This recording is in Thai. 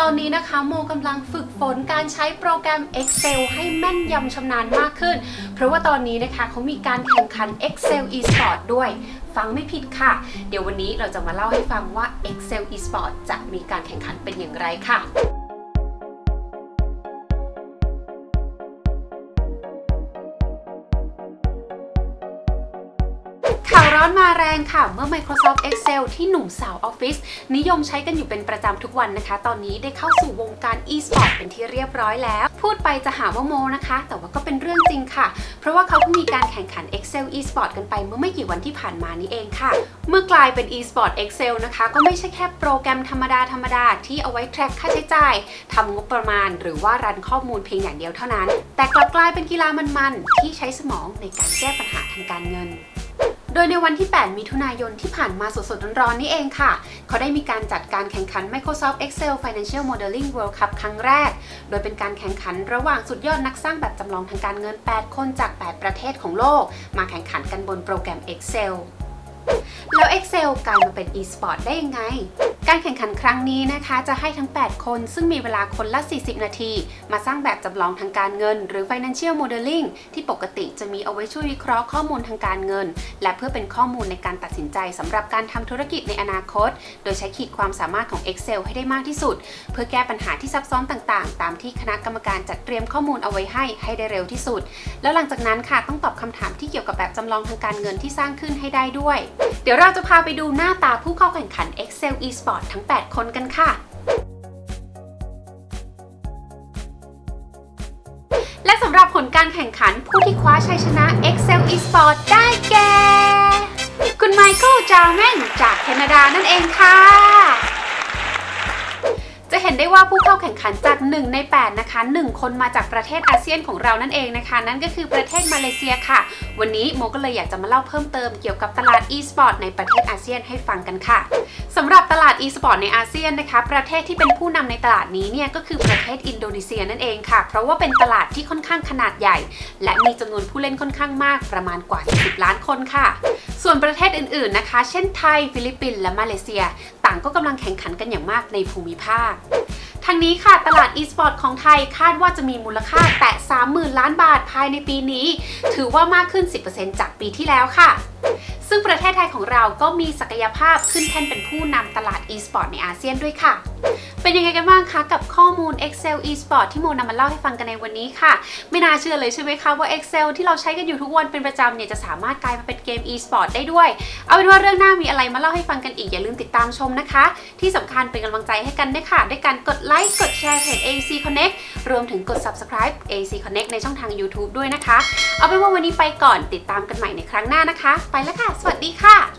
ตอนนี้นะคะโมกำลังฝึกฝนการใช้โปรแกรม Excel ให้แม่นยำชำนาญมากขึ้น เพราะว่าตอนนี้นะคะเขามีการแข่งขัน Excel eSport ด้วย ฟังไม่ผิดค่ะ เดี๋ยววันนี้เราจะมาเล่าให้ฟังว่า Excel eSport จะมีการแข่งขันเป็นอย่างไรค่ะ ข่าวร้อนมาแรงค่ะ เมื่อ Microsoft Excel ที่หนุ่มสาวออฟฟิศนิยมใช้กันอยู่เป็นประจำทุกวันนะคะ ตอนนี้ได้เข้าสู่วงการ e-sport เป็นที่เรียบร้อยแล้ว พูดไปจะหาว่าโมนะคะ แต่ว่าก็เป็นเรื่องจริงค่ะ เพราะว่าเขาเพิ่งมีการแข่งขัน Excel e-sport กันไปเมื่อไม่กี่วันที่ผ่านมานี้เองค่ะ เมื่อกลายเป็น e-sport Excel นะคะ ก็ไม่ใช่แค่โปรแกรมธรรมดาธรรมดาที่เอาไว้ track ค่าใช้จ่ายทำงบประมาณ หรือว่ารันข้อมูลเพียงอย่างเดียวเท่านั้น แต่กลับกลายเป็นกีฬามันๆที่ใช้สมองในการแก้ปัญหาทางการเงิน โดยในวันที่ 8 มิถุนายนที่ผ่านมาสดๆ ร้อนๆ นี่เองค่ะ เขาได้มีการจัดการแข่งขัน Microsoft Excel Financial Modeling World Cup ครั้งแรก โดยเป็นการแข่งขันระหว่างสุดยอดนักสร้างแบบจำลองทางการเงิน 8 คนจาก 8 ประเทศของโลก มาแข่งขันกันบนโปรแกรม Excel แล้ว Excel กลายมาเป็น e-sport ได้ยังไง การแข่งขันครั้งนี้นะคะ จะให้ทั้ง 8 คน ซึ่งมีเวลาคนละ 40 นาที มาสร้างแบบจำลองทางการเงิน หรือ financial modeling ที่ปกติจะมีเอาไว้ช่วยวิเคราะห์ข้อมูลทางการเงิน และเพื่อเป็นข้อมูลในการตัดสินใจสำหรับการทำธุรกิจในอนาคต โดยใช้ขีดความสามารถของ Excel ให้ได้มากที่สุด เพื่อแก้ปัญหาที่ซับซ้อนต่างๆ ตามที่คณะกรรมการจัดเตรียมข้อมูลเอาไว้ให้ให้ได้เร็วที่สุด แล้วหลังจากนั้นค่ะต้องตอบคำถามที่เกี่ยวกับแบบจำลองทางการเงินที่สร้างขึ้นให้ได้ด้วย เดี๋ยวเราจะพาไปดูหน้าตาผู้เข้าแข่งขัน Excel eSport ทั้ง 8 คนกันค่ะ และสำหรับผลการแข่งขันผู้ที่คว้าชัยชนะ Excel eSport ได้แก่ คุณไมเคิลจาแมนจากแคนาดานั่นเองค่ะ จะเห็นได้ว่าผู้เข้าแข่งขันจาก 1 ใน 8 นะคะ 1 คนมาจากประเทศอาเซียนของเรานั่นเองนะคะ นั่นก็คือประเทศมาเลเซียค่ะ วันนี้โมก็เลยอยากจะมาเล่าเพิ่มเติมเกี่ยวกับตลาด e-sport ในประเทศอาเซียนให้ฟังกันค่ะสำหรับตลาด e-sport ในอาเซียนนะคะ ประเทศที่เป็นผู้นำในตลาดนี้เนี่ยก็คือประเทศอินโดนีเซียนั่นเองค่ะ เพราะว่าเป็นตลาดที่ค่อนข้างขนาดใหญ่ และมีจำนวนผู้เล่นค่อนข้างมากประมาณกว่า40ล้านคนค่ะ ส่วนประเทศอื่นๆนะคะ เช่นไทย ฟิลิปปินส์และมาเลเซีย ต่างก็กำลังแข่งขันกันอย่างมากในภูมิภาคทางนี้ค่ะตลาด e-sport ของไทยคาดว่าจะมีมูลค่าแตะ 30,000 ล้านบาทภายในปีนี้ ถือว่ามากขึ้น 10%จากปีที่แล้วค่ะ ซึ่งประเทศไทยของเราก็มีศักยภาพขึ้นแท่นเป็นผู้นำตลาด e-sport ในอาเซียนด้วยค่ะ เป็นยังไงกันบ้างคะกับข้อมูล Excel eSport ที่โมนำมาเล่าให้ฟังกันในวันนี้ค่ะ ไม่น่าเชื่อเลยใช่ไหมคะว่า Excel ที่เราใช้กันอยู่ทุกวันเป็นประจำเนี่ยจะสามารถกลายมาเป็นเกม eSport ได้ด้วย เอาเป็นว่าเรื่องหน้ามีอะไรมาเล่าให้ฟังกันอีกอย่าลืมติดตามชมนะคะ ที่สำคัญเป็นกำลังใจให้กันด้วยค่ะ ด้วยการกดไลค์กดแชร์เพจ AC Connect รวมถึงกด subscribe AC Connect ในช่องทาง YouTube ด้วยนะคะ เอาเป็นว่าวันนี้ไปก่อนติดตามกันใหม่ในครั้งหน้านะคะ ไปแล้วค่ะ สวัสดีค่ะ